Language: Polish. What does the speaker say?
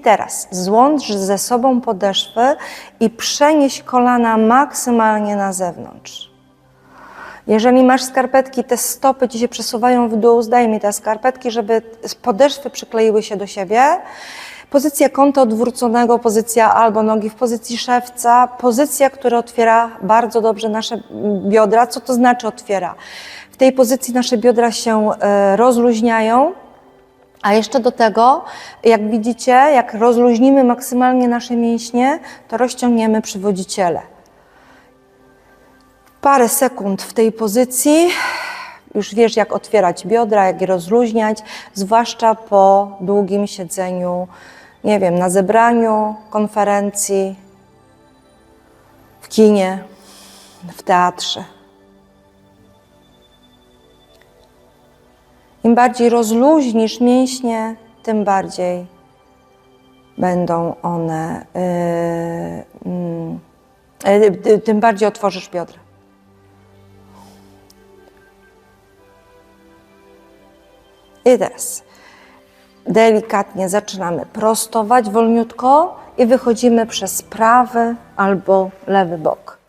teraz złącz ze sobą podeszwy i przenieś kolana maksymalnie na zewnątrz. Jeżeli masz skarpetki, te stopy ci się przesuwają w dół, zdejmij te skarpetki, żeby podeszwy przykleiły się do siebie. Pozycja kąta odwróconego, pozycja albo nogi w pozycji szewca, pozycja, która otwiera bardzo dobrze nasze biodra. Co to znaczy otwiera? W tej pozycji nasze biodra się e, rozluźniają, a jeszcze do tego, jak widzicie, jak rozluźnimy maksymalnie nasze mięśnie, to rozciągniemy przywodziciele. Parę sekund w tej pozycji, już wiesz, jak otwierać biodra, jak je rozluźniać, zwłaszcza po długim siedzeniu, nie wiem, na zebraniu, konferencji, w kinie, w teatrze. Im bardziej rozluźnisz mięśnie, tym bardziej będą one, yy, yy, yy, tym bardziej otworzysz biodra. I teraz delikatnie zaczynamy prostować wolniutko i wychodzimy przez prawy albo lewy bok.